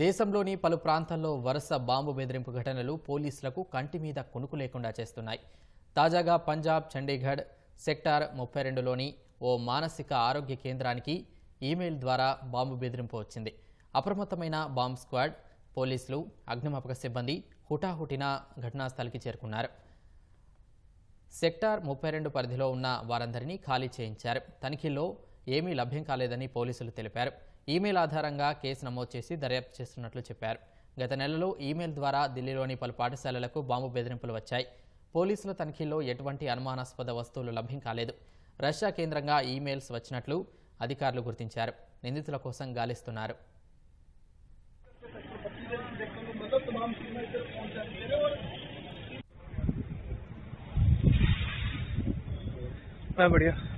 దేశంలోని పలు ప్రాంతాల్లో వరుస బాంబు బెదిరింపు ఘటనలు పోలీసులకు కంటి మీద కొనుకు లేకుండా చేస్తున్నాయి. తాజాగా పంజాబ్ చండీగఢ్ సెక్టార్ ముప్పై రెండులోని ఓ మానసిక ఆరోగ్య కేంద్రానికి ఈమెయిల్ ద్వారా బాంబు బెదిరింపు వచ్చింది. అప్రమత్తమైన బాంబ్ స్క్వాడ్ పోలీసులు అగ్నిమాపక సిబ్బంది హుటాహుటిన ఘటనాస్థలికి చేరుకున్నారు. సెక్టార్ ముప్పై రెండు పరిధిలో ఉన్న వారందరినీ ఖాళీ చేయించారు. తనిఖీల్లో ఏమీ లభ్యం కాలేదని పోలీసులు తెలిపారు. ఈమెయిల్ ఆధారంగా కేసు నమోదు చేసి దర్యాప్తు చేస్తున్నట్లు చెప్పారు గత నెలలో ఈమెయిల్ ద్వారా ఢిల్లీలోని పలు పాఠశాలలకు బాంబు బెదిరింపులు వచ్చాయి పోలీసుల తనిఖీల్లో ఎటువంటి అనుమానాస్పద వస్తువులు లభ్యం కాలేదు రష్యా కేంద్రంగా ఈమెయిల్స్ వచ్చినట్లు అధికారులు గుర్తించారు నిందితుల కోసం గాలిస్తున్నారు हाँ बढ़िया